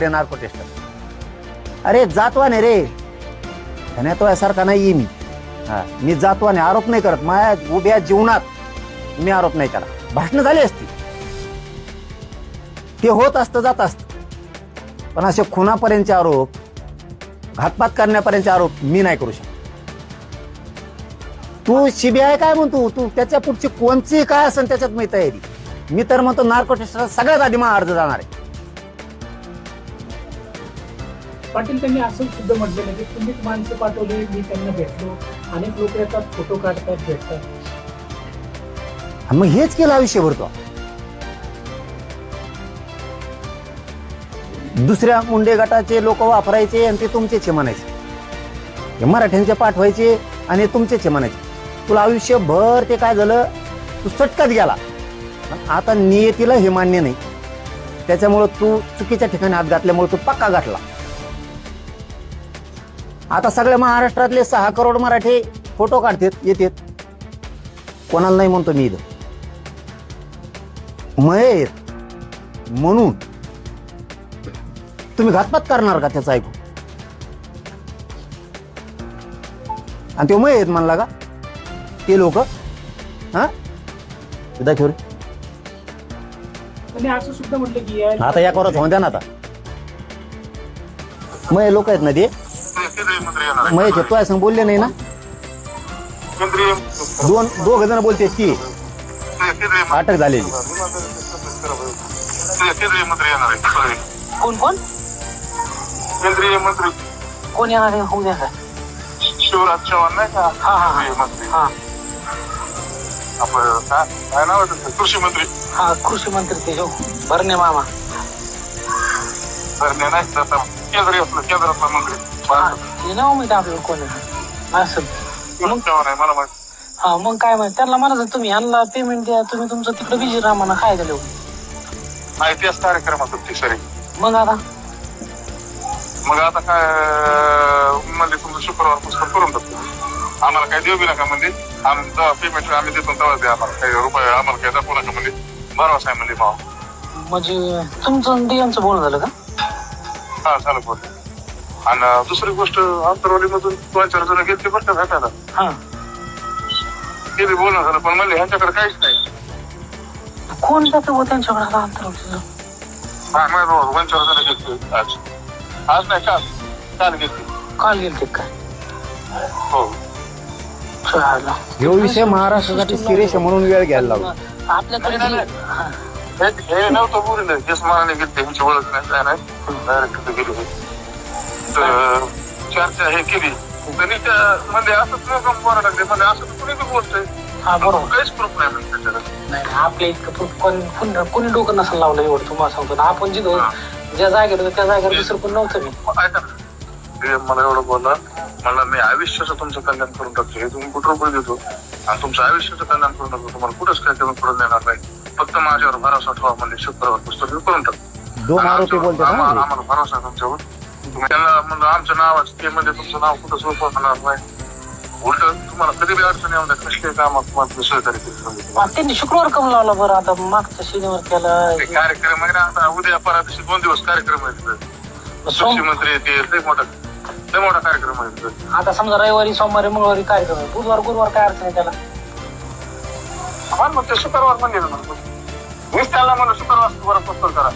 ते narco tester अरे जातवाने रे. त्याने तो यासारखा नाही मी. हा मी जातवाने आरोप नाही करत. माझ्या उभ्या जीवनात मी आरोप नाही करा भाषणं झाली असती. ते होत असतं जात असतं. पण असे खुनापर्यंतचे आरोप घातपात करण्यापर्यंतचे आरोप मी नाही करू शकत. तू सीबीआय काय म्हणतो? तू त्याच्या पुढची कोणची काय असेल त्याच्यात मी तयारी. मी तर म्हणतो नार्को टेस्टर सगळ्यात आधी मला अर्ज जाणार आहे. पाटील त्यांनी असं सुद्धा म्हटलेलं की तुम्हीच माणसं पाठवले मी त्यांना भेटलो. अनेक लोक येतात फोटो काढतात भेटतात. मग हेच केलं आयुष्यभर तो. दुसऱ्या मुंडे गटाचे लोक वापरायचे आणि ते तुमचेच म्हणायचे. हे मराठ्यांचे पाठवायचे आणि तुमचेच आहे म्हणायचे. तुला आयुष्यभर ते काय झालं? तू सटकत गेला. पण आता नियतीला हे मान्य नाही. त्याच्यामुळं तू चुकीच्या ठिकाणी हात घातल्यामुळे तू पक्का गाठला. आता सगळ्या महाराष्ट्रातले सहा करोड मराठे फोटो काढतात येतात. कोणाला नाही म्हणतो मी इथं. मये म्हणून तुम्ही घातपात करणार का त्याचं ऐकू आणि ते मय म्हणला का? ते लोक हा? दाखव आता या करत होऊन द्या ना आता. मय लोक आहेत ना ते? केंद्रीय मंत्री येणार आहे. मय तो असं बोलले नाही ना? केंद्रीय दोन दोघ जण बोलते ती केंद्रीय मंत्री- अटक झालेली. केंद्रीय मंत्री येणार आहे. सॉरी. कोण कोण? केंद्रीय मंत्री. कोण येणार आहे? होऊ द्या का शिवराज चव्हाण नाही का? हा, हा. केंद्रीय मंत्री हा. आपलं काय काय नाव आहे त्याचं? कृषी मंत्री. हा कृषी मंत्री ते हो. भरणे मामा. तर नाही केंद्रीय आपलं केंद्रातला मंत्री. हा नाव माहिती आपल्याला कोण. असं. आहे मला माहिती. हा मग काय माहिती? त्यांना म्हणा तुम्ही यांना पेमेंट द्या तुम्ही तुमचं तिकडे बिझी राहा म्हणा काय झालं? माहिती असं कार्यक्रम होता ती सरी मग आता? मग आता काय म्हणजे तुमचं शुक्रवार पुस्तक करून टाकतो आम्हाला काय देऊ बी नका म्हणजे. आम्ही जेव्हा पेमेंट आम्ही देतो तेव्हा द्या आम्हाला. काही रुपये आम्हाला काय दाखवू नका म्हणजे. भरवसा आहे म्हणजे भाव म्हणजे तुमचं डीएमचं बोलणं झालं का? हा झालं बोल आणि दुसरी गोष्ट आंतरवालीमधून दोन चार जण घेतली बरं का भेटायला. हा. ते बी बोलणं झालं पण म्हणले ह्यांच्याकडे काहीच नाही. कोण जातं हो त्यांच्याकडे आता अंतर हा नाही बाबा दोन चार जण घेतली आज. आज नाही काल. काल घेतली काल गेलते काय हो. चालेल. ह्यो विषय महाराष्ट्रासाठी सिरियस आहे म्हणून वेळ घ्यायला लागला आपल्याकडे नाही, नाही, हा. हे हे नव्हतं बोललं हेच मनाने घेतले ह्यांची ओळख नाही काय नाही. डायरेक्ट गेलो. चर्चा हे केली. त्यांनी त्या म्हणजे असंच लोक बोलायला लागले म्हणजे असं तर कुणी बी बोलतंय. हा बरोबर. काहीच प्रूफ नाही म्हणजे त्याच्याकडे नाही नाही, आपल्या इतकं पण कोण कोण- कोणी डोकं नसेल लावलं एवढं तुम्हाला सांगतो ना. आपण जिथं. ज्या जागेवर होतो त्या जागेवर दुसरं कोण नव्हतं मी ऐका ना. ते मला एवढं बोलला मला मी आयुष्याचं तुमचं कल्याण करून टाकतो. हे तुम्ही कुठं रुपये देतो? आणि तुमचं आयुष्याचं कल्याण करून टाकतो. तुम्हाला कुठंच काय करून करून देणार नाही. फक्त माझ्यावर भरोसा ठेवा म्हणजे शुक्रवार पुस्तक मी करून टाकतो. दोन आणि आरोपी आमच्यावर- बोलतात आम्हा- ना? आम्हाला भरोसा आहे तुमच्यावर. त्यांना म्हणलं आमच्या नावाचं ते म्हणजे तुमचं नाव कुठं सोपं होणार नाही उलट तुम्हाला कधी बी अडचण येऊन द्या कसले कामात तुम्हाला मी सहकार्य केलं त्यांनी शुक्रवार कम लावला बरं आता मागच्या शनिवार केला ते कार्यक्रम आहे ना आता उद्या परा दिवशी दोन दिवस कार्यक्रम आहे. कृषी मंत्री ते लय मोठा लय मोठा कार्यक्रम आहे. आता समजा रविवारी सोमवारी मंगळवारी कार्यक्रम आहे बुधवार गुरुवार काय अडचण आहे त्याला हा मग ते शुक्रवार ना मग. मीच त्याला म्हणलं शुक्रवार पस्तर करा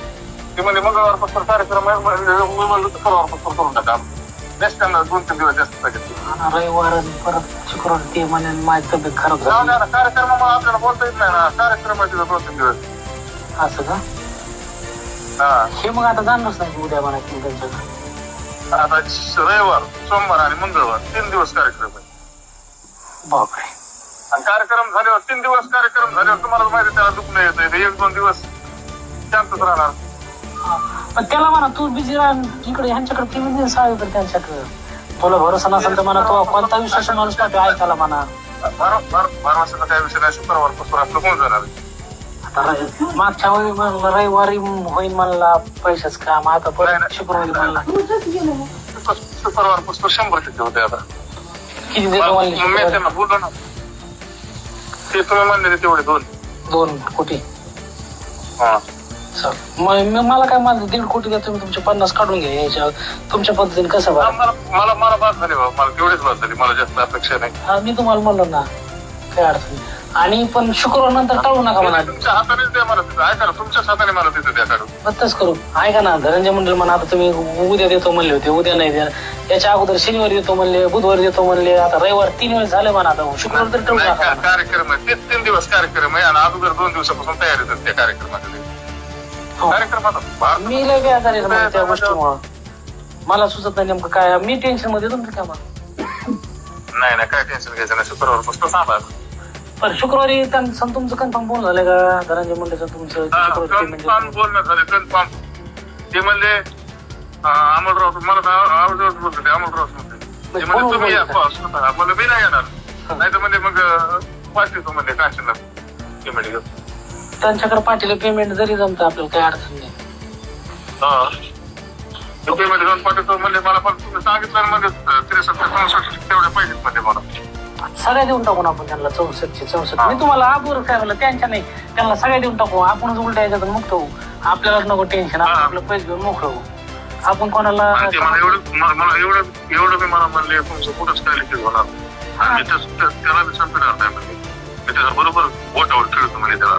ते म्हणजे मंगळवार पस्तर कार्यक्रम आहे. मी म्हणलं शुक्रवार पस्तर करून टाका जास्त त्यांना दोन तीन दिवस जास्त पाहिजे. आणि रविवार आणि परत शुक्रवार ते म्हणे माझी तब्येत खराब जाऊ झाली द्या ना कार्यक्रमामुळे आपल्याला बोलता येत नाही ना. कार्यक्रम आहे तिथं दोन तीन दिवस. असं का? हा. हे मग आता जाणारच नाही उद्या म्हणायचं त्यांच्याकडे आता रविवार सोमवार आणि मंगळवार तीन दिवस कार्यक्रम आहे. बापरे. आणि कार्यक्रम झाल्यावर तीन दिवस कार्यक्रम झाल्यावर तुम्हाला माहिती आहे त्याला दुःख नाही येत एक दोन दिवस शांतच राहणार. पण त्याला म्हणा तू बिझी राह इकडे ह्यांच्याकडे पेमेंट दे साळीकडे त्यांच्याकडे. तुला भरोसा नसेल तर म्हणा तो कोणता विश्वास माणूस पाहतो ऐकायला म्हणा. बारा बारा बारा वर्षाचा काय विषय नाही शुक्रवारपासून आपलं होऊन जाणार आहे. आता रवि- मागच्या वेळी म्हणलं रविवारी होईल म्हणला पैशाच काम आता परत. शुक्रवारी म्हणला. शुक्र- शुक्रवारपासून शंभर टक्के होते आता. किती देतो म्हणले? त्यांना बोललो ना. ते तुम्ही म्हणले तेवढे दोन. दोन कोटी हा. मग मी- मला काय माझं दीड कोटी द्या तुम्ही तुमचे पन्नास काढून घ्या याच्या तुमच्या पद्धतीने कसं बघा मला मला मला बाद झाली बाबा मला तेवढीच बाद झाली मला जास्त अपेक्षा नाही. हा मी तुम्हाला म्हणलो ना काय अडचण नाही. आणि पण शुक्रवार नंतर टाळू नका म्हणा. तुमच्या हातानेच द्या मला तिथं. ऐका ना तुमच्याच हाताने मला तिथं द्या काढून. बत्तच करू. ऐका ना धनंजय मंडळ म्हणा आता तुम्ही उद्या देतो म्हणले होते उद्या नाही द्या याच्या अगोदर शनिवारी देतो म्हणले बुधवारी देतो म्हणले आता रविवार तीन वेळेस झाले म्हणा आता शुक्रवार तर नाही, नका का- कार्यक्रम आहे? तेच तीन दिवस कार्यक्रम आहे आणि अगोदर दोन दिवसापासून तयारी त्या कार्यक्रमामध्ये. हो. कार्यक्रमात भाग- मी लय मग त्या गोष्टीमुळं. मला सुचत नाही नेमकं काय मी टेन्शनमध्ये तुमचं काय मला नाही नाही काय टेन्शन घ्यायचं नाही. शुक्रवार पुस्तक सांगा. पण शुक्रवारी त्यांचं तुमचं कन्फर्म बोल झालं का? धनंजय मुंडेचं तुमचं शुक्रवारी payment कन्फर्म देतो. बोलणं झालं कन्फर्म ते म्हणले अं, अमोलराव मला तर आवडत बोलतो ते अमोलराव म्हणते ते. म्हणजे तुम्ही या स्वतः. मला मी नाही येणार. नाही तर म्हणजे मग वाचतो म्हणजे काशीला पेमेंट घेऊन त्यांच्याकडे पाठीला पेमेंट जरी जमतं आपल्याला काही अडचण नाही. पेमेंट घेऊन पाठवतो म्हणजे मला पण तुम्ही सांगितलं ना म्हणजे त्रेसष्ट चौसष्ट तेवढे पाहिजेत म्हणजे मला. सगळ्या देऊन टाकून आपण त्यांना चौसष्टचे चौसष्ट. मी तुम्हाला आबूर काय म्हणलं त्यांच्या नाही त्यांना सगळ्या देऊन टाकू. आपणच उलटा याच्यातून मुक्त होऊ. आपल्यालाच नको टेन्शन आपण. आपलं पैसे घेऊन मोकळं होऊ. आपण कोणाला आणि ते मला एवढं म- मला एवढं एवढं मी मला म्हणले तुमचं कुठंच लिखित होणार. आणि मी त्याच- त्या- त्याला मी संपणार नाही म्हणजे मी त्याच्या बरोबर बोटावर खेळतो म्हणजे त्याला.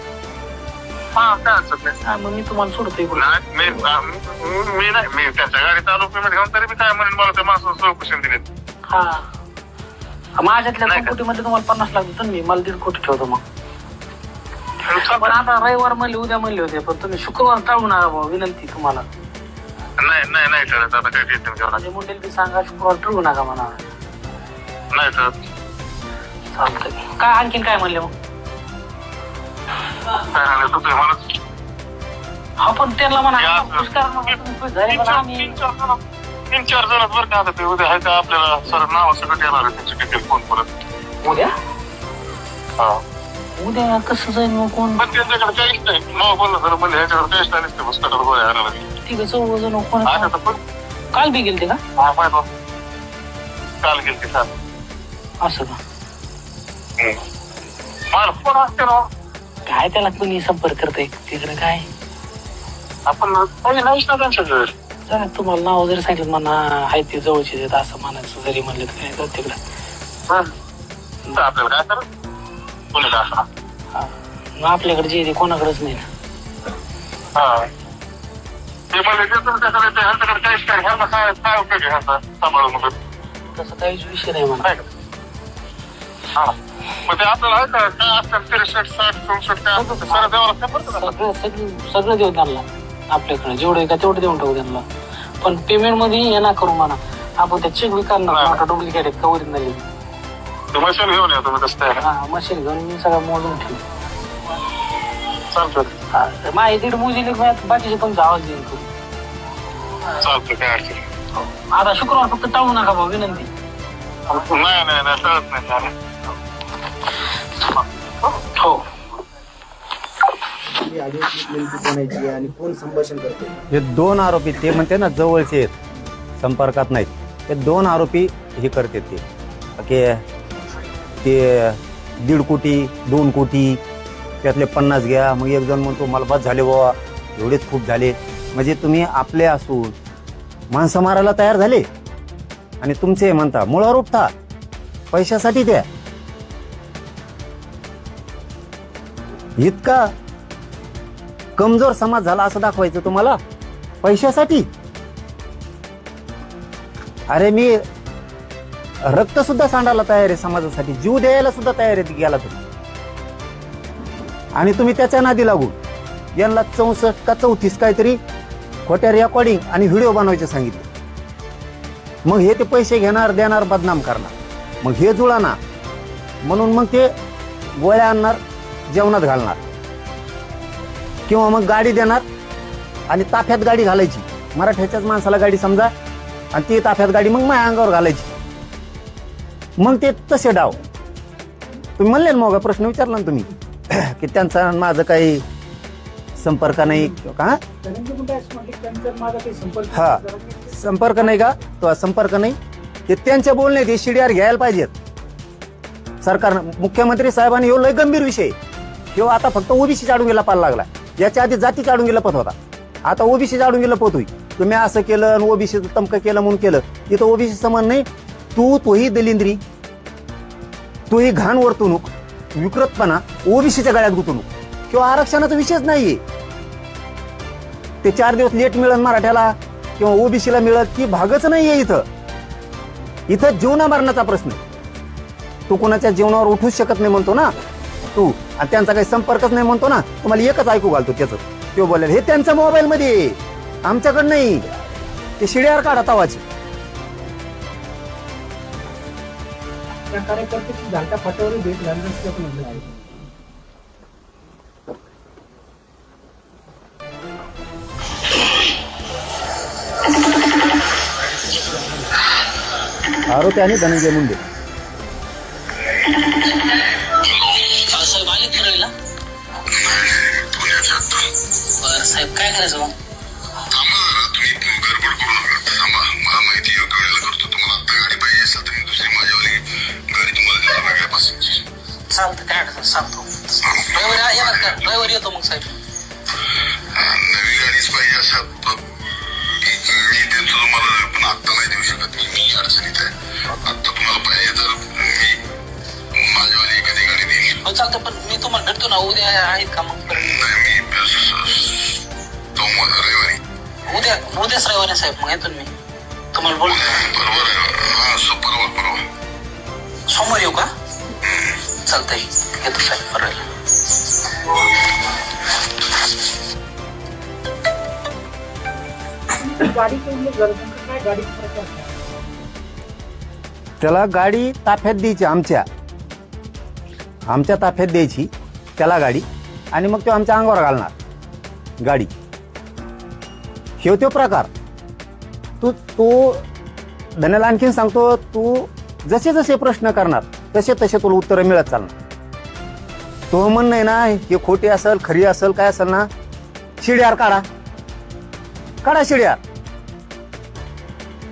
हा काय अडचण नाही हा मग मी तुम्हाला सोडतो इकडून नाही, मी आ, मी- मी नाही मी त्याच्या गाडीत आलो पेमेंट घेऊन तरी मी काय म्हणेन मला त्या माणसाला चौकशी दिली हा. माझ्यातल्या नाही दोन का? कोटीमध्ये तुम्हाला पन्नास लाख देतो ना मी. मला दीड कोटी ठेवतो मग. पण. आता रविवार म्हणले उद्या म्हणले होते. पण तुम्ही शुक्रवार टाळू नका भाऊ विनंती तुम्हाला. नाही नाही नाही ठरत. आता काय टेन्शन घेऊ नका म्हणजे मुंडेल बी सांगा शुक्रवार टाळू नका म्हणा. नाही ठरत. चालतंय. काय आणखीन काय म्हणले मग? नाही तुम्ही मला हा पण त्यांना म्हणा या. खुश करा ना, तुम्ही खुश झाले तीन म्हणा चार आम्ही. तीन चार जण तीन चार जण बरं का आता ते उद्या आहे का आपल्याला सर नाव सगळं येणार आहे त्यांची डिटेल फोन परत? उद्या? हा. उद्या कसं जाईल मग कोण? पण त्यांच्याकडे काहीच नाही. नाव बोललं झालं म्हणजे ह्याच्याकडे काहीच नाही नसते पुस्तकावर गोळ्या आणायला लागली. ठीक आहे चौघ जण कोण? आता तर पण. काल बी गेलते का? हा बा. काल गेलते काल. असं का? मला फोन असते ना? काय त्याला कोणी संपर्क करते तिकडे काय? आपण कोणी नाहीच ना त्यांच्याकडे जरा. तुम्हाला नाव जरी सांगितलं म्हणा आहे ते जवळचे आहेत असं म्हणायचं जरी म्हणलं तर काय? जात तिकडे. हा. तर आपल्याला काय हा. मग आपल्याकडे जे आहे ते कोणाकडेच नाही ना. हा. ते जे तुमच्याकडे ते ह्यांच्याकडे काहीच काय ह्यांना काय काय उपयोग आहे ह्यांचा? सांभाळून मग तसं काहीच विषय नाही म्हणा. नाही का? हा. मग ते आपल्याला काय साठ चौसष्ट काय ते सारं? सगळं सगळं सगळं देऊ त्यांना आपल्याकडे. जेवढं आहे का तेवढं देऊन टाकू त्यांना. पण पेमेंटमध्ये हे ना करू म्हणा. आपण त्या चेक बी करणार हा. मोठा डुप्लिकेट आहेत का ओरिजिनल ते मशीन घेऊन या तुम्ही हा मशीन घेऊन मी सगळं मोजून ठेवू. चालतं हा तर माझी दीड मोजी बाकीचे तुमचा आवाज देईन चालतं काय अडचण नाही. आता शुक्रवार फक्त टाळू नका भाऊ विनंती. नाही नाही नाही. हो. आणि कोण संभाषण करते हे दोन आरोपी ते म्हणते ना जवळचे आहेत. संपर्कात नाहीत. ते दोन आरोपी हे करते ते. की ते दीड कोटी दोन कोटी त्यातले पन्नास घ्या मग एक जण म्हणतो मला बस झाले बाबा एवढेच खूप झाले. म्हणजे तुम्ही आपले असून माणसं मारायला तयार झाले. आणि तुमचे म्हणता मुळावर उठता पैशासाठी द्या. इतका कमजोर समाज झाला असं दाखवायचं तुम्हाला? पैशासाठी? अरे मी रक्त सुद्धा सांडायला तयार आहे समाजासाठी. जीव द्यायला सुद्धा तयार आहे गेला तुम्ही. आणि तुम्ही त्याच्या नादी लागू. यांना चौसष्ट का चौतीस काहीतरी खोट्या रेकॉर्डिंग आणि व्हिडिओ बनवायचे सांगितले. मग हे ते पैसे घेणार देणार बदनाम करणार. मग हे जुळाना. म्हणून मग ते गोळ्या आणणार जेवणात घालणार. किंवा मग गाडी देणार आणि ताफ्यात गाडी घालायची. मराठ्याच्याच माणसाला गाडी समजा आणि ती ताफ्यात गाडी मग माझ्या अंगावर घालायची. मग ते तसे डाव. तुम्ही म्हणले ना मग प्रश्न विचारला ना तुम्ही. की त्यांचा माझं काही संपर्क नाही का? हा. संपर्क नाही का? तो संपर्क नाही. ते त्यांच्या बोलण्यात हे शिडीआर घ्यायला पाहिजेत. सरकारनं मुख्यमंत्री साहेबांनी ह्यो लय गंभीर विषय किंवा आता फक्त ओबीसी चाडून गेला पाल लागला याच्या आधी जाती चाडून गेला पत होता. आता ओबीसी चाडून गेला पत होई तुम्ही असं केलं आणि ओबीसीचं तमकं केलं म्हणून केलं तिथं ओबीसी समान नाही. तू तोही दलिंद्री तोही घाण वर्तणूक विकृतपणा ओबीसीच्या गळ्यात गुंतवणूक. किंवा आरक्षणाचा विषयच नाहीये. ते चार दिवस लेट मिळत मराठ्याला किंवा ओबीसीला मिळत की भागच नाहीये इथं. इथं जीवना मरणाचा प्रश्न तो तू कोणाच्या जीवनावर उठूच शकत नाही म्हणतो ना. तू. आणि त्यांचा काही संपर्कच नाही म्हणतो ना. तुम्हाला एकच ऐकू घालतो त्याचं. तो बोलेल हे त्यांच्या मोबाईल मध्ये. आमच्याकडे नाही. ते शिड्यावर काढा तवाची. आरोपी आणि धनंजय मुंडे. सांगतो. ड्रायव्हर येणार का ड्रायव्हर येतो मग साहेब. नवी गाडीच पाहिजे असं मी देतो तुम्हाला पण आत्ता नाही देऊ शकत मी. मी अडचणीत आहे. आत्ता तुम्हाला पाहिजे तर मी माझ्यावाली एखादी गाडी देईल हो चालतं पण मी तुम्हाला भेटतो ना उद्या आहेत का मग? नाही मी रविवारी. उद्या उद्याच रविवारी साहेब मग येतो मी. तुम्हाला बोलतो. बरोबर आहे. हा परवा परवा. सोमवार येऊ का? चालतंय. येतो साहेब काय? त्याला गाडी ताफ्यात द्यायची आमच्या. आमच्या ताफ्यात द्यायची त्याला गाडी. आणि मग तो आमच्या अंगावर घालणार. गाडी. हे तो प्रकार. तू तू धन्याला आणखीन सांगतो तू जसे जसे प्रश्न करणार तसे तसे तुला उत्तरं मिळत चालणार. तो म्हणणं आहे ना हे खोटी असेल खरी असेल काय असेल ना शिड्यार काढा. काढा शिड्यार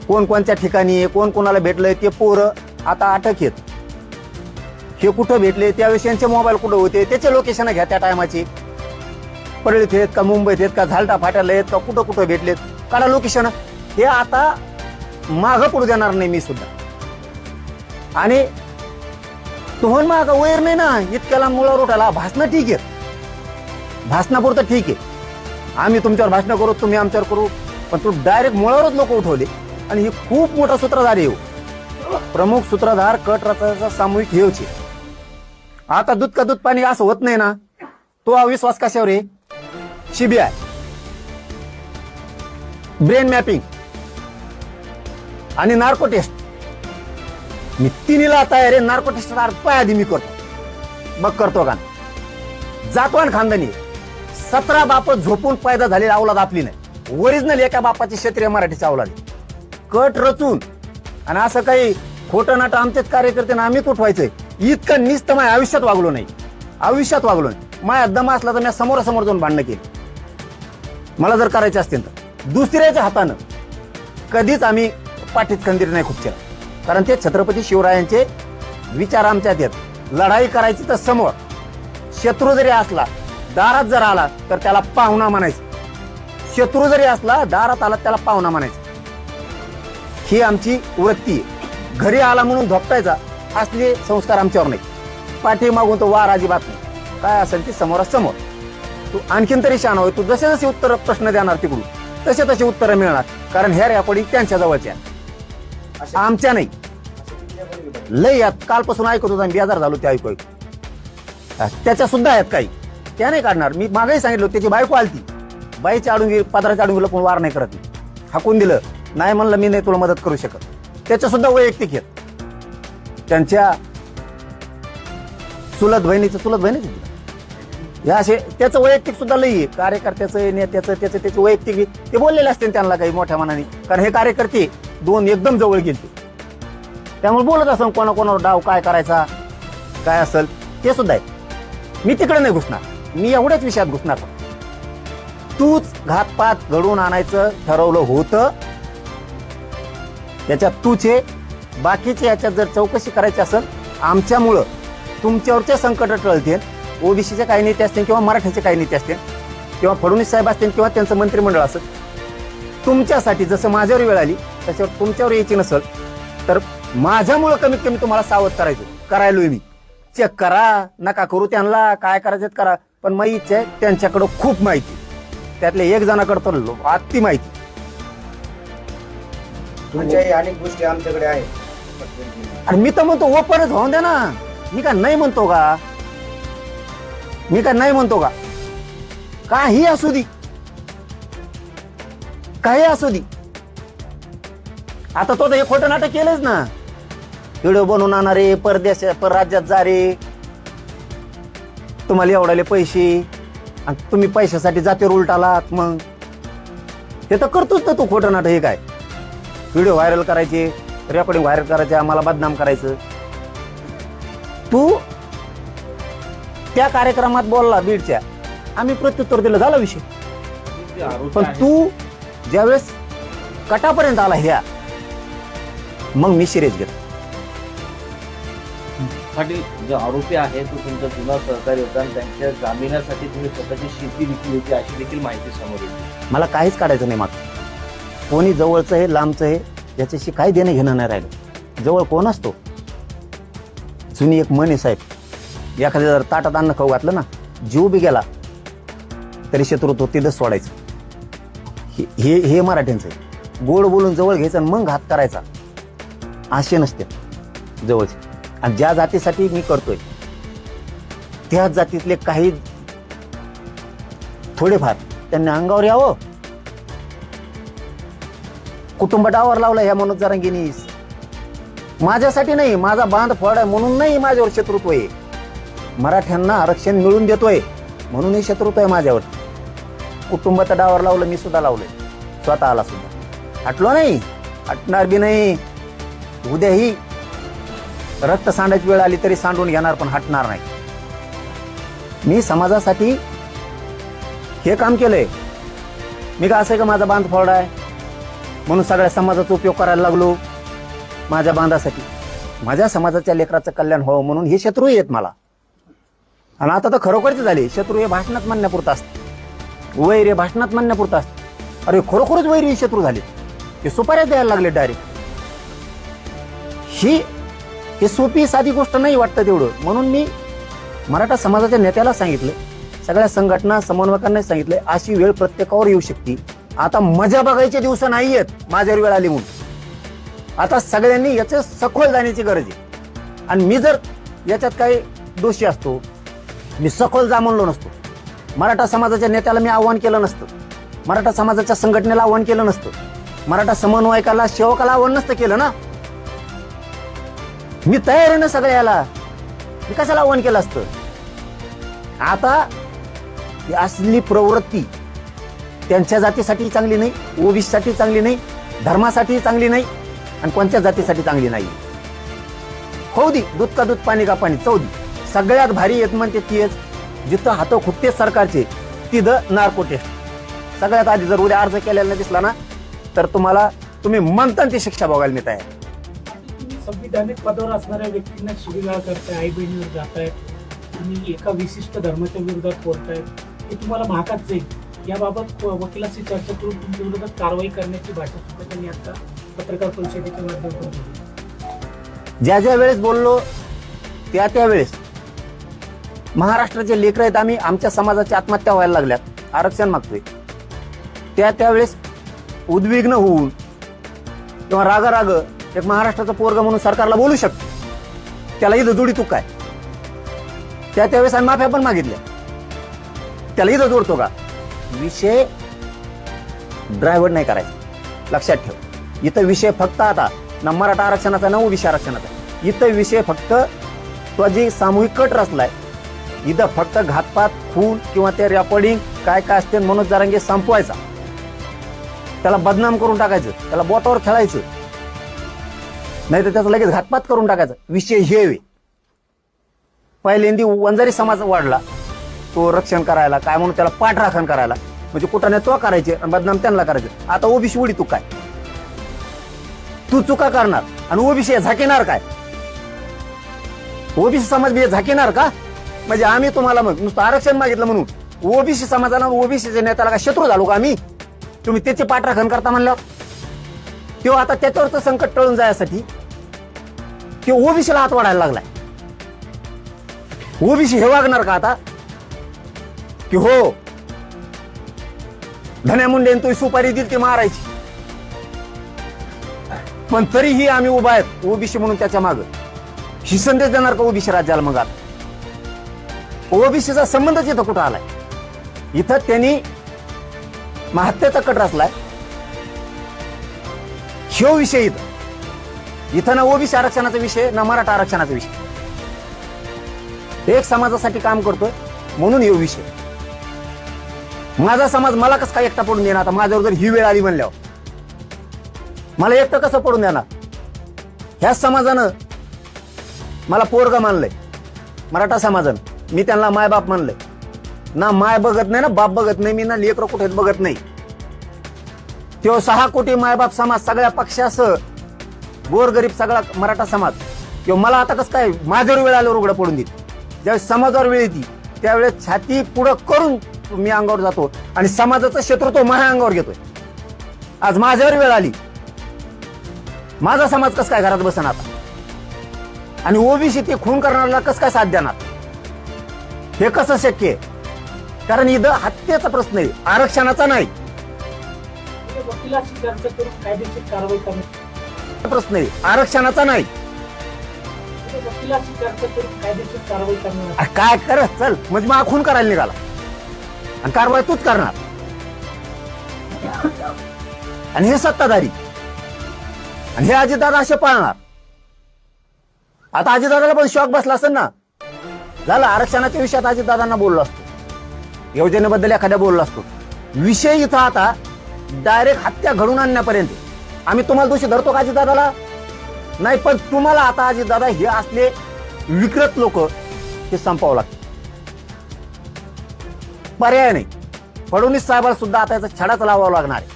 कोण कोणत्या ठिकाणी आहे कोण कोणाला भेटलंय ते पोरं आता अटक आहेत. हे कुठं भेटले त्यावेळेस यांचे मोबाईल कुठं होते त्याचे लोकेशन घ्या त्या टायमाची परळीत आहेत का मुंबईत आहेत का झालटा फाट्याला आहेत का कुठं कुठं भेटलेत काढा लोकेशन हे आता मागं पडू देणार नाही मी सुद्धा. आणि तुम्हाला माग वैर नाही ना? इतक्याला मुळावर उठाला भाषणं ठीक आहे. भाषणापुरतं ठीक आहे. आम्ही तुमच्यावर भाषण करू तुम्ही आमच्यावर करू पण तू डायरेक्ट मुळावरच लोक उठवले. आणि हे खूप मोठा सूत्रधार येऊ हो. प्रमुख सूत्रधार कट रचायचा सामूहिक हेवचे आता दूध का दूध पाणी असं होत नाही ना? तो अविश्वास कशावर आहे? सीबीआय ब्रेन मॅपिंग आणि नार्को टेस्ट मी तिन्हीला तयार आहे नार्को टेस्ट पाय आधी मी करतो. मग करतो का? जातवान खानदानी. सतरा बाप झोपून पैदा झालेली अवलाद आपली नाही. ओरिजिनल एका बापाची क्षेत्रीय मराठीची अवलाद कट रचून. आणि असं काही खोटं नाटं आमचेच कार्यकर्ते ना आम्हीच उठवायचंय इतकं निस्त माझ्या आयुष्यात वागलो नाही. आयुष्यात वागलो नाही. माझ्या दम असला तर मी समोरासमोर जाऊन भांडणं केली. मला जर करायचे असतील तर. दुसऱ्याच्या हातानं कधीच आम्ही पाठीत खंदीर नाही खूप केला. कारण ते छत्रपती शिवरायांचे विचार आमच्यात येत. लढाई करायची तर समोर. शत्रू जरी असला दारात जर आला तर त्याला पाहुणा म्हणायचं. शत्रू जरी असला दारात आला त्याला पाहुणा म्हणायचं. ही आमची वृत्ती घरी आला म्हणून धोपटायचा असले संस्कार आमच्यावर नाही. पाठी मागून तो वार अजिबात नाही. काय असेल ती समोरासमोर. तू आणखीन तरी शान होय. तू जसे जसे उत्तर प्रश्न देणार तिकडून तसे तसे उत्तरं मिळणार. कारण ह्या रेकॉर्डिंग त्यांच्या जवळच्या आमच्या नाही. लय यात कालपासून ऐकत होता बेजार झालो ते ऐकू ऐकू त्याच्या सुद्धा आहेत काही. त्या नाही काढणार. मी मागेही सांगितलं त्याची बायको आलती. बाईच्या आडून गेली पदराच्या आडून गेलं कोण वार नाही करत. हाकून दिलं. नाही म्हणलं मी नाही तुला मदत करू शकत. त्याच्या सुद्धा वैयक्तिक आहेत. त्यांच्या चुलत बहिणीचं चुलत बहिणीच या असे त्याचं वैयक्तिक सुद्धा लई आहे. कार्यकर्त्याचं नेत्याचं त्याचं त्याचं वैयक्तिक ते बोललेले असते त्यांना काही मोठ्या मनाने. कारण हे कार्यकर्ते दोन एकदम जवळ गेले त्यामुळे बोलत असं कोणाकोणावर डाव काय करायचा काय असेल ते सुद्धा आहे. मी तिकडे नाही घुसणार. मी एवढ्याच विषयात घुसणार तूच घातपात घडवून आणायचं ठरवलं होतं. त्याच्यात तूच हे बाकीचे याच्यात जर चौकशी करायची असेल आमच्यामुळं तुमच्यावरचे संकट टळतील. ओबीसीचे काही नेते असतील किंवा मराठ्याचे काही नेते असतील किंवा फडणवीस साहेब असतील किंवा त्यांचं मंत्रिमंडळ असेल. तुमच्यासाठी जसं माझ्यावर वेळ आली त्याच्यावर तुमच्यावर यायची नसेल तर माझ्यामुळं कमीत कमी तुम्हाला सावध करायचं. करायलोय मी. चेक करा नका करू त्यांना काय करायचं करा. पण माझी इच्छा आहे त्यांच्याकडं खूप माहिती. त्यातल्या एक जणाकडं तर लो- अति माहिती. तुमच्याही अनेक गोष्टी आमच्याकडे आहेत. आणि मी तर म्हणतो ओपनच होऊन द्या ना. मी का नाही म्हणतो का? मी का नाही म्हणतो का? काही असू दे. काही असू दे. आता तो तर हे खोटं नाटक केलंच ना. व्हिडिओ बनवून आणणारे परदेश परराज्यात जा रे. तुम्हाला एवढाले पैसे. आणि तुम्ही पैशासाठी जातीवर उलटालात मग. हे तर करतोच ना तू खोटं नाटक हे काय? व्हिडिओ व्हायरल करायचे रेकॉर्डिंग व्हायरल करायचे आम्हाला बदनाम करायचं. तू त्या कार्यक्रमात बोलला बीडच्या. आम्ही प्रत्युत्तर दिलं झाला विषय. पण तू ज्यावेळेस कटापर्यंत आला ह्या मग मी सिरियस घेतो. पाटील जो आरोपी आहे तो तुमचा जुना सहकारी होता आणि त्यांच्या जामिनासाठी तुम्ही स्वतःची शेती विकली होती अशी देखील माहिती समोर येते. मला काहीच काढायचं नाही माग. कोणी जवळचं आहे लांबचं आहे याच्याशी काही देणं घेणं नाही राहिलं. जवळ कोण असतो? जुनी एक आहे साहेब. एखाद्या जर ताटात अन्न खाऊ घातलं ना जीव बी गेला तरी शत्रुत्व तिथंच सोडायचं. हे हे- हे मराठ्यांचं आहे. गोड बोलून जवळ घ्यायचं आणि मग घात करायचा. असे नसते. जवळचे. आणि ज्या जातीसाठी मी करतोय त्या जातीतले काही थोडेफार त्यांनी अंगावर यावं. कुटुंब डावर लावला ह्या मनोज जरांगीनीस माझ्यासाठी नाही माझा बांध फोड आहे म्हणून नाही माझ्यावर शत्रुत्व आहे. मराठ्यांना आरक्षण मिळून देतोय म्हणून हे शत्रुत्व आहे माझ्यावर. कुटुंबाचा डावर लावलं मी सुद्धा लावलंय. स्वतःला सुद्धा. हटलो नाही हटणार बी नाही. उद्याही रक्त सांडायची वेळ आली तरी सांडून घेणार पण हटणार नाही. मी समाजासाठी हे काम केलंय. मी का असं का माझा बांध फोड आहे म्हणून सगळ्या समाजाचा उपयोग करायला लागलो. माझ्या बांधासाठी. माझ्या समाजाच्या लेकराचं कल्याण व्हावं म्हणून हे शत्रू आहेत मला. आणि आता तर खरोखरच झाले. शत्रू हे भाषणात म्हणण्यापुरतं असतं. वैर हे भाषणात म्हणण्यापुरतं असतं. अरे खरोखरच वैर हे शत्रू झाले. ते सुपाऱ्या द्यायला लागले डायरेक्ट ही हे सोपी साधी गोष्ट नाही वाटतं तेवढं. म्हणून मी मराठा समाजाच्या नेत्याला सांगितलं सगळ्या संघटना समन्वयकांना सांगितलं अशी वेळ प्रत्येकावर येऊ शकते. आता मजा बघायचे दिवस नाही आहेत माझ्यावर वेळ आली म्हणून. आता सगळ्यांनी याचं सखोल जाण्याची गरज आहे. आणि मी जर याच्यात काही दोषी असतो मी सखोल जामणलो नसतो. मराठा समाजाच्या नेत्याला मी आव्हान केलं नसतं. मराठा समाजाच्या संघटनेला आव्हान केलं नसतं. मराठा समन्वयकाला सेवकाला आव्हान नसतं केलं ना. मी तयार आहे ना सगळ्याला. मी कशाला आव्हान केलं असतं? आता असली प्रवृत्ती त्यांच्या जातीसाठी चांगली नाही ओबीसीसाठी चांगली नाही धर्मासाठी चांगली नाही आणि कोणत्या जातीसाठी चांगली नाही. हो दी दूध का दूध पाणी का पाणी चौदी सगळ्यात भारी येत म्हणते तीच जिथं हात खुटते सरकारचे तिथं नार्को टेस्ट सगळ्यात आधी जर उद्या अर्ज केलेला दिसला ना तर तुम्हाला तुम्ही म्हणता ती शिक्षा बघायला मिळत आहे. संविधानिक पदावर असणाऱ्या व्यक्तींना शिवीगाळ करताय आई बहिणीवर जाताय तुम्ही एका विशिष्ट धर्माच्या विरोधात बोलताय हे तुम्हाला महागात जाईल. याबाबत वकिलाशी चर्चा करून तुमच्या विरोधात कारवाई करण्याची भाषा सुद्धा त्यांनी आता पत्रकार परिषदेच्या माध्यमातून. केली ज्या ज्या वेळेस बोललो त्या त्यावेळेस महाराष्ट्राचे लेकर आहेत आम्ही आमच्या समाजाची आत्महत्या व्हायला लागल्यात. आरक्षण मागतोय. त्या त्यावेळेस उद्विग्न होऊन किंवा राग राग एक महाराष्ट्राचा पोरग म्हणून सरकारला बोलू शकतो. त्याला इथं जोडी तू काय? त्या त्यावेळेस आम्ही माफ्या पण मागितल्या त्याला इथं जोडतो का? विषय ड्रायव्हर नाही करायचा. लक्षात ठेव. इथं विषय फक्त आता ना मराठा आरक्षणाचा ना विषय आरक्षणाचा. इथं विषय फक्त तो जी सामूहिक कट रचलाय इथं फक्त घातपात खून किंवा ते रेकॉर्डिंग काय काय असते मनोज जारांगे संपवायचा. त्याला बदनाम करून टाकायचं. त्याला बोटावर खेळायचं. नाही तर त्याचं लगेच घातपात करून टाकायचा. विषय हे पहिल्यांदी वंजारी समाज वाढला. तो रक्षण करायला काय म्हणून त्याला पाठराखण करायला. म्हणजे कुठं तो करायचे आणि बदनाम त्यांना करायचे. आता ओबीसी उडी तू काय? तू चुका करणार आणि ओबीसी झाकेणार काय? ओबीसी समाज बी झाकेणार का? म्हणजे आम्ही तुम्हाला मग नुसतं आरक्षण मागितलं म्हणून. ओबीसी समाजाला ओबीसीच्या नेत्याला का शत्रू झालो का आम्ही? तुम्ही त्याचे पाठराखण करता म्हणल्यावर. किंवा आता त्याच्यावरचं संकट टळून जाण्यासाठी ते ओबीसीला हात वाढायला लागलाय. ओबीसी हे वागणार का आता? की हो धन्या मुंडे तो सुपारी दिली ती मारायची. पण तरीही आम्ही उभा आहेत ओबीसी म्हणून त्याच्या माग. ही संदेश देणार का ओबीसी राज्याला मग आता? ओबीसीचा संबंधच इथं कुठं आलाय? इथं त्यांनी महत्याचा कट रचलाय. ह्यो विषय इथं. इथं ना ओबीसी आरक्षणाचा विषय ना मराठा आरक्षणाचा विषय. एक समाजासाठी काम करतोय म्हणून यो विषय. माझा समाज मला कसं काय एकटा पडून देणार? आता माझ्यावर जर ही वेळ आली म्हणल्यावर. मला एकटं कसं पडून देणार? ह्याच समाजानं मला पोरग मानलंय. मराठा समाजानं. मी त्यांना मायबाप मानलंय. ना माय बघत नाही ना बाप बघत नाही मी ना लेकरं कुठेच बघत नाही. तो सहा कोटी मायबाप समाज सगळ्या पक्षासह गोरगरीब सगळा मराठा समाज किंवा मला आता कसं काय माझ्यावर वेळ आल्यावर उघडं पडून देत ज्यावेळेस समाजावर वेळ येते त्यावेळेस छाती पुढं करून मी अंगावर जातो आणि समाजाचं क्षेत्र तो माझ्या अंगावर घेतोय. आज माझ्यावर वेळ आली. माझा समाज कसं काय घरात बसन आता आणि ओबीसी ते खून करणाऱ्याला कसं काय साथ देणार? हे कसं शक्य आहे? कारण इथं हत्येचा प्रश्न आहे आरक्षणाचा नाही. वकिलाशी चर्चा करून कायदेशीर कारवाई प्रश्न आहे. आरक्षणाचा नाही. वकिलाशी चर्चा करून कायदेशीर कारवाई अरे काय कर चल? म्हणजे मग खून करायला निघाला. आणि कारवाई तूच करणार. आणि हे सत्ताधारी. आणि हे अजितदादा असे पाळणार. आता अजितदादाला पण शॉक बसला असेल ना. झालं आरक्षणाच्या विषयात अजितदादांना बोललो असतो. योजनेबद्दल एखाद्या बोललो असतो. विषय इथं आता डायरेक्ट हत्या घडून आणण्यापर्यंत. आम्ही तुम्हाला दोषी धरतो का अजितदादाला नाही पण तुम्हाला आता अजितदादा हे असले विकृत लोक हे संपावं लागतं पर्याय नाही. फडणवीस साहेबाला सुद्धा आता याचा छडाच लावावा लागणार आहे.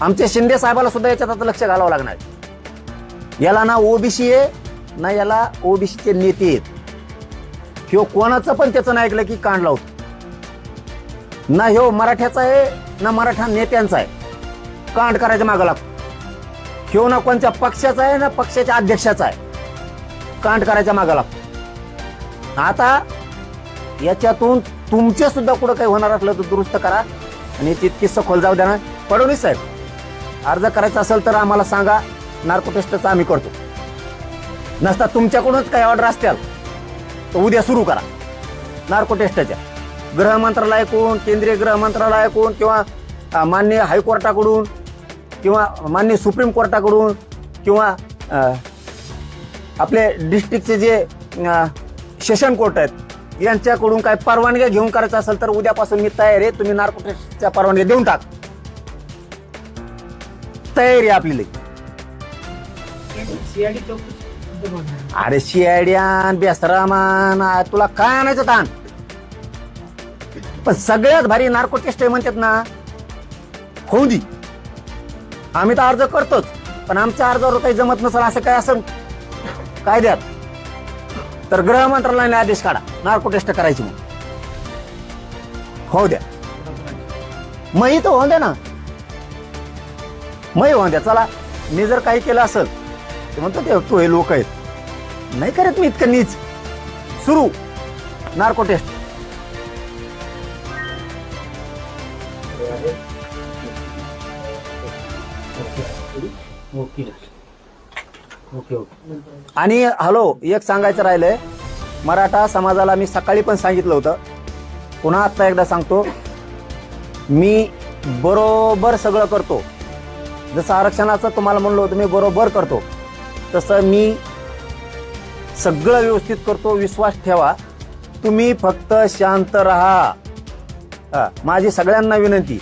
आमच्या शिंदे साहेबाला सुद्धा याच्यात आता लक्ष घालावं लागणार आहे. याला ना ओबीसी आहे ना याला ओबीसीचे नेते आहेत. किंवा कोणाचं पण त्याचं नाही ऐकलं की कांड लावतो. ना ह्यो मराठ्याचा आहे ना मराठा नेत्यांचा आहे. कांड करायच्या मागं लागतो ह्यो ना कोणत्या पक्षाचा आहे ना पक्षाच्या अध्यक्षाचा आहे. कांड करायच्या मागं लागतो आता याच्यातून तुमचे सुद्धा कुठं काही होणार असलं तर दुरुस्त करा. आणि तितकी सखोल जाऊ द्या ना. फडणवीस साहेब अर्ज करायचा असेल तर आम्हाला सांगा. नार्को टेस्टचा आम्ही करतो. नसता तुमच्याकडूनच काही ऑर्डर असतील तर उद्या सुरू करा. नार्को टेस्टच्या गृह मंत्रालयाकडून केंद्रीय गृह मंत्रालयाकडून किंवा मान्य हायकोर्टाकडून किंवा मान्य सुप्रीम कोर्टाकडून किंवा आपले डिस्ट्रिक्टचे जे सेशन कोर्ट आहेत यांच्याकडून काय परवानग्या घेऊन करायचं असेल तर उद्यापासून मी तयार आहे. तुम्ही नार्को टेस्टच्या परवानग्या देऊन टाक. तयारी आहे आपली. अरे शियाड्यान बेसरामान तुला काय आणायचं ताण? पण सगळ्यात भारी नार्को टेस्ट आहे म्हणतात ना. होऊ दे आम्ही तर अर्ज करतोच पण आमच्या अर्जावर काही जमत नसेल असं काय असं कायद्यात. तर गृह मंत्रालयाने आदेश काढा नार्को टेस्ट करायची मग होऊ द्या मग इथं होऊ द्या ना. मग होऊ द्या चला. मी जर काही केलं असेल ते म्हणतो ते तू हे लोक आहेत. नाही करत मी इतकं नीच. सुरू. Narco test okay. Okay okay. आणि हॅलो एक सांगायचं राहिलंय. मराठा समाजाला मी सकाळी पण सांगितलं होतं. पुन्हा आता एकदा सांगतो. मी बरोबर सगळं करतो. जसं आरक्षणाचं तुम्हाला म्हणलं होतं मी बरोबर करतो. तसं मी सगळं व्यवस्थित करतो. विश्वास ठेवा. तुम्ही फक्त शांत राहा. माझी सगळ्यांना विनंती.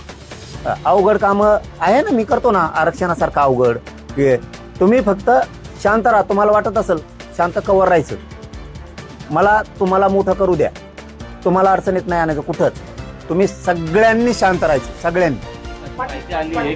अवघड कामं आहे ना? मी करतो ना आरक्षणासारखं अवघड. हे तुम्ही फक्त शांत राहा. तुम्हाला वाटत असेल शांत कवर राहायचं. मला तुम्हाला मोठं करू द्या. तुम्हाला अडचणीत नाही आणायचं कुठंच. तुम्ही सगळ्यांनी शांत राहायचं. सगळ्यांनी.